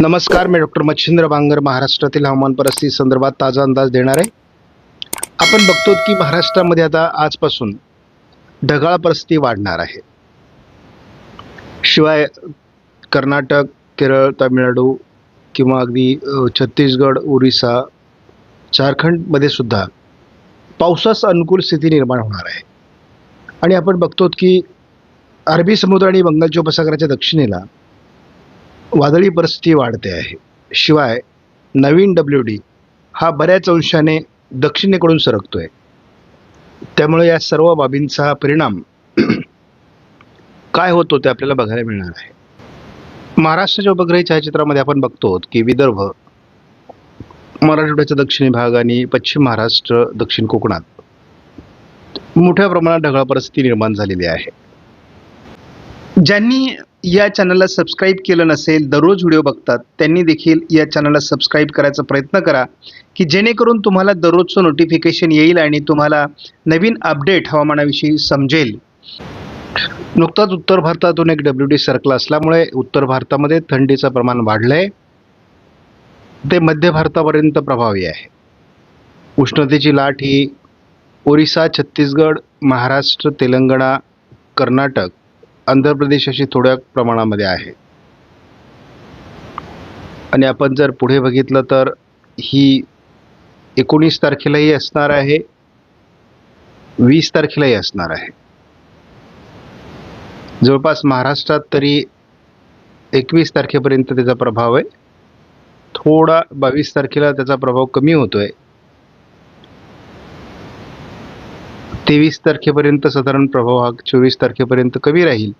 नमस्कार मी डॉक्टर मच्छिंद्र बांगर महाराष्ट्रातील हवामान परिस्थिती संदर्भात ताजा अंदाज देणार आहे. आपण बघतो की महाराष्ट्रामध्ये आता आजपासून ढगाळ परिस्थिती वाढणार आहे. शिवाय कर्नाटक केरळ तामिळनाडू किंवा अगदी छत्तीसगड ओरिसा झारखंडमध्ये सुद्धा पावसास अनुकूल स्थिती निर्माण होणार आहे. आणि आपण बघतो की अरबी समुद्र आणि बंगालच्या उपसागराच्या दक्षिणेला वादळी परिस्थिती वाढते आहे. शिवाय नवीन डब्ल्यू डी हा बऱ्याच अंशाने दक्षिणेकडून सरकतो आहे त्यामुळे या सर्व बाबींचा परिणाम काय होतो ते आपल्याला बघायला मिळणार आहे. महाराष्ट्राच्या उपग्रही छायाचित्रामध्ये आपण बघतो की विदर्भ मराठवाड्याचा दक्षिणी भाग आणि पश्चिम महाराष्ट्र दक्षिण कोकणात मोठ्या प्रमाणात ढगाळ परिस्थिती निर्माण झालेली आहे. ज्यांनी या चॅनलला सबस्क्राईब केलं नसेल दररोज व्हिडिओ बघतात त्यांनी देखील या चॅनलला सबस्क्राईब करायचा प्रयत्न करा की जेणेकरून तुम्हाला दररोजचं नोटिफिकेशन येईल आणि तुम्हाला नवीन अपडेट हवामानाविषयी समजेल. नुकताच उत्तर भारतातून एक डब्ल्यू डी सरकला असल्यामुळे उत्तर भारतामध्ये थंडीचं प्रमाण वाढलं आहे ते मध्य भारतापर्यंत प्रभावी आहे. उष्णतेची लाट ही ओरिसा छत्तीसगड महाराष्ट्र तेलंगणा कर्नाटक आंध्र प्रदेश अशी थोड्या प्रमाणामध्ये आहे. आणि आपण जर पुढे बघितलं तर ही एकोणीस तारखेलाही असणार आहे. वीस तारखेलाही असणार आहे. जवळपास महाराष्ट्रात तरी एकवीस तारखेपर्यंत त्याचा प्रभाव आहे. थोडा बावीस तारखेला त्याचा प्रभाव कमी होतोय. तेवीस तारखेपर्यंत साधारण प्रभाव हा चोवीस तारखेपर्यंत कमी राहील.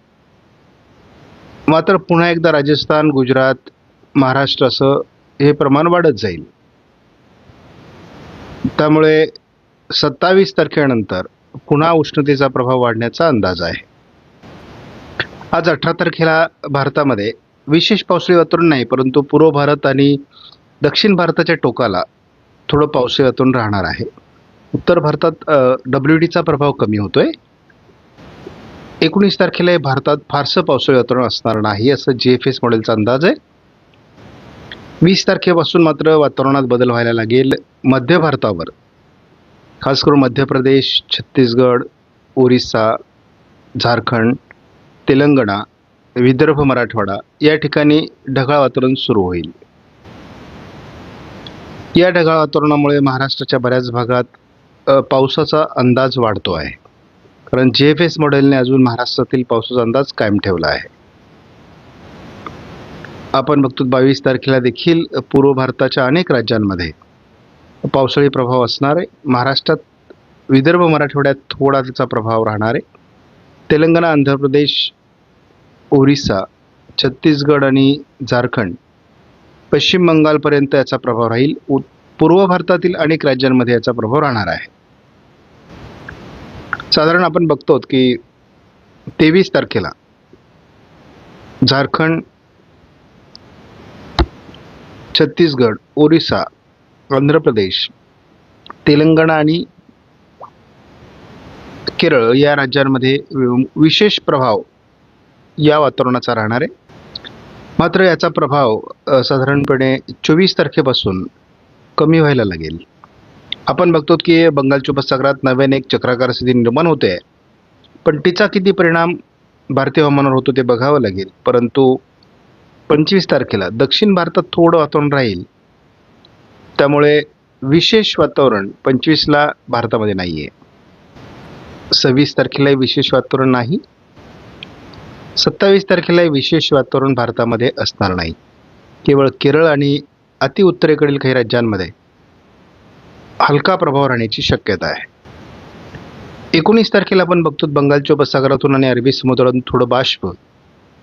मात्र पुन्हा एकदा राजस्थान गुजरात महाराष्ट्र असं हे प्रमाण वाढत जाईल. त्यामुळे सत्तावीस तारखेनंतर पुन्हा उष्णतेचा प्रभाव वाढण्याचा अंदाज आहे. आज अठरा तारखेला भारतामध्ये विशेष पावसाळी वातावरण नाही परंतु पूर्व भारत आणि दक्षिण भारताच्या टोकाला थोडं पावसाळी वातावरण राहणार आहे. उत्तर भारतात डब्ल्यू डीचा प्रभाव कमी होतोय. एकोणीस तारखेला हे भारतात फारसं पावसाळी वातावरण असणार नाही असं जी एफ एस मॉडेलचा अंदाज आहे. वीस तारखेपासून मात्र वातावरणात बदल व्हायला लागेल मध्य भारतावर. खास करून मध्य प्रदेश छत्तीसगड ओरिसा झारखंड तेलंगणा विदर्भ मराठवाडा या ठिकाणी ढगाळ वातावरण सुरू होईल. या ढगाळ वातावरणामुळे महाराष्ट्राच्या बऱ्याच भागात पावसाचा अंदाज वाढतो आहे. कारण जे एफ एस मॉडेलने अजून महाराष्ट्रातील पावसाचा अंदाज कायम ठेवला आहे. आपण बघतो बावीस तारखेला देखील पूर्व भारताच्या अनेक राज्यांमध्ये पावसाळी प्रभाव असणार आहे महाराष्ट्रात विदर्भ मराठवाड्यात थोडा त्याचा प्रभाव राहणार आहे तेलंगणा आंध्र प्रदेश ओरिसा छत्तीसगड आणि झारखंड पश्चिम बंगालपर्यंत याचा प्रभाव राहील. उ पूर्व भारतातील अनेक राज्यांमध्ये याचा प्रभाव राहणार आहे. साधारण आपण बघतो की तेवीस तारखेला झारखंड छत्तीसगड ओरिसा आंध्र प्रदेश तेलंगणा आणि केरळ या राज्यांमध्ये विशेष प्रभाव या वातावरणाचा राहणार आहे. मात्र याचा प्रभाव साधारणपणे चोवीस तारखेपासून कमी व्हायला लागेल. आपण बघतो की बंगालच्या उपसागरात नव्याने एक चक्राकार स्थिती निर्माण होते पण तिचा किती परिणाम भारतीय हवामानावर होतो ते बघावं लागेल. परंतु पंचवीस तारखेला दक्षिण भारतात थोडं वातावरण राहील. त्यामुळे विशेष वातावरण पंचवीसला भारतामध्ये नाही आहे सव्वीस तारखेलाही विशेष वातावरण नाही. सत्तावीस तारखेला विशेष वातावरण भारतामध्ये असणार नाही. केवळ केरळ आणि अति उत्तरेकडील काही राज्यांमध्ये. हलका प्रभाव राहण्याची शक्यता आहे. एकोणीस तारखेला आपण बघतो बंगालच्या उपसागरातून आणि अरबी समुद्रातून थोडं बाष्प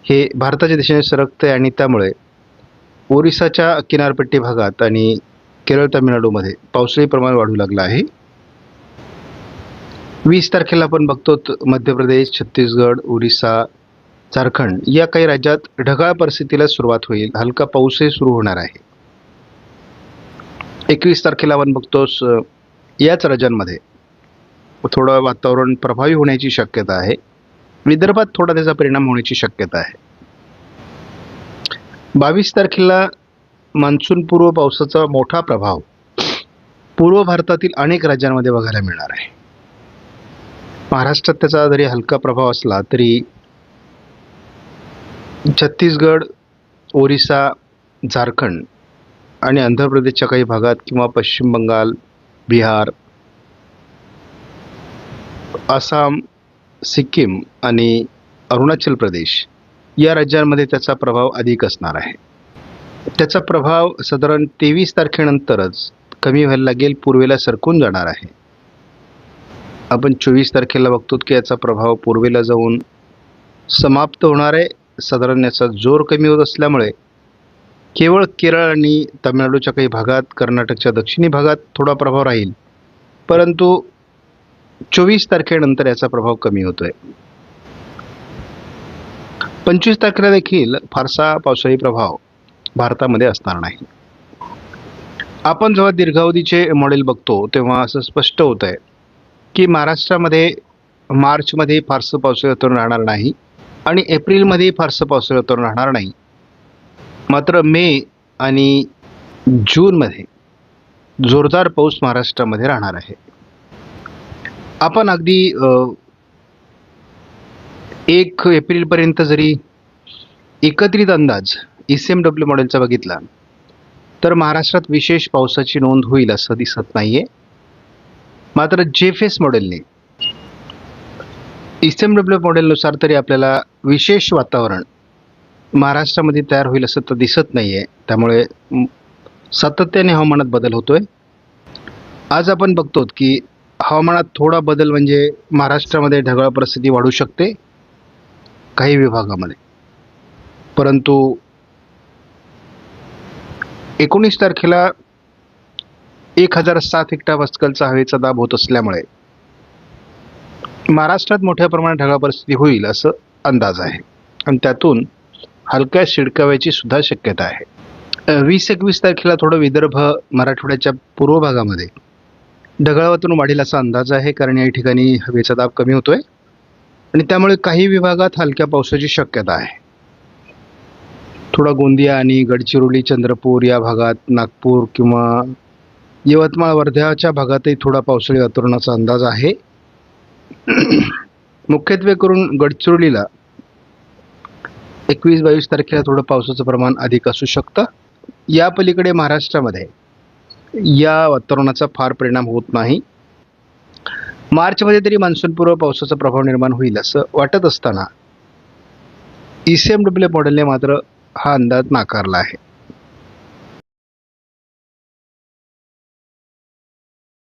हे भारताच्या दिशेने सरकतं आहे आणि त्यामुळे ओरिसाच्या किनारपट्टी भागात आणि केरळ तामिळनाडूमध्ये पावसाळी प्रमाण वाढू लागलं आहे. वीस तारखेला आपण बघतो मध्य प्रदेश छत्तीसगड ओरिसा झारखंड या काही राज्यात ढगाळ परिस्थितीला सुरुवात होईल. हलका पाऊसही सुरू होणार आहे. एकवीस तारखेला आपण बघतोस याच राज्यांमध्ये थोडं वातावरण प्रभावी होण्याची शक्यता आहे. विदर्भात थोडा त्याचा परिणाम होण्याची शक्यता आहे. बावीस तारखेला मान्सूनपूर्व पावसाचा मोठा प्रभाव पूर्व भारतातील अनेक राज्यांमध्ये बघायला मिळणार आहे. महाराष्ट्रात त्याचा जरी हलका प्रभाव असला तरी छत्तीसगड ओरिसा झारखंड आणि आंध्र प्रदेशच्या काही भागात किंवा पश्चिम बंगाल बिहार आसाम सिक्कीम आणि अरुणाचल प्रदेश या राज्यांमध्ये त्याचा प्रभाव अधिक असणार आहे. त्याचा प्रभाव साधारण तेवीस तारखेनंतरच कमी व्हायला लागेल पूर्वेला सरकून जाणार आहे. आपण चोवीस तारखेला बघतो की याचा प्रभाव पूर्वेला जाऊन समाप्त होणार आहे. साधारण याचा जोर कमी होत असल्यामुळे केवळ केरळ आणि तामिळनाडूच्या काही भागात कर्नाटकच्या दक्षिणी भागात थोडा प्रभाव राहील. परंतु चोवीस तारखेनंतर याचा प्रभाव कमी होतोय. पंचवीस तारखेला देखील फारसा पावसाळी प्रभाव भारतामध्ये असणार नाही. आपण जेव्हा दीर्घावधीचे मॉडेल बघतो तेव्हा असं स्पष्ट होत आहे की महाराष्ट्रामध्ये मार्चमध्ये फारसं पावसाळी वातावरण राहणार नाही आणि एप्रिलमध्ये फारसं पावसाळी वातावरण राहणार नाही. मात्र मे आणि जूनमध्ये जोरदार पाऊस महाराष्ट्रामध्ये राहणार आहे. आपण अगदी एक एप्रिलपर्यंत जरी एकत्रित अंदाज ई सी एम डब्ल्यू मॉडेलचा बघितला तर महाराष्ट्रात विशेष पावसाची नोंद होईल असं दिसत नाही आहे मात्र जेफेस मॉडेलने ई सी एम डब्ल्यू मॉडेलनुसार तरी आपल्याला विशेष वातावरण महाराष्ट्रामध्ये तयार होईल असं तर दिसत नाही आहे त्यामुळे सातत्याने हवामानात बदल होतोय. आज आपण बघतो की हवामानात थोडा बदल म्हणजे महाराष्ट्रामध्ये ढगाळ परिस्थिती वाढू शकते काही विभागामध्ये. परंतु एकोणीस तारखेला एक हजार सात हेक्टर वस्कलचा हवेचा दाब होत असल्यामुळे महाराष्ट्रात मोठ्या प्रमाणात ढगाळ परिस्थिती होईल असं अंदाज आहे. आणि त्यातून हलक्या शिडकाव्याची सुद्धा शक्यता आहे. वीस एकवीस तारखेला थोडं विदर्भ मराठवाड्याच्या पूर्व भागामध्ये ढगाळातून वाढेल असा अंदाज आहे कारण या ठिकाणी हवेचा दाब कमी होतोय. आणि त्यामुळे काही विभागात हलक्या पावसाची शक्यता आहे. थोडा गोंदिया आणि गडचिरोली चंद्रपूर या भागात नागपूर किंवा यवतमाळ वर्ध्याच्या भागातही थोडा पावसाळी वातावरणाचा अंदाज आहे. मुख्यत्वे करून गडचिरोलीला एकवीस बावीस तारखेला थोडं पावसाचं प्रमाण अधिक असू शकतं. या पलीकडे महाराष्ट्रामध्ये या वातावरणाचा फार परिणाम होत नाही. मार्चमध्ये तरी मान्सूनपूर्व पावसाचा प्रभाव निर्माण होईल असं वाटत असताना ई सी एम डब्ल्यू मॉडेलने मात्र हा अंदाज नाकारला आहे.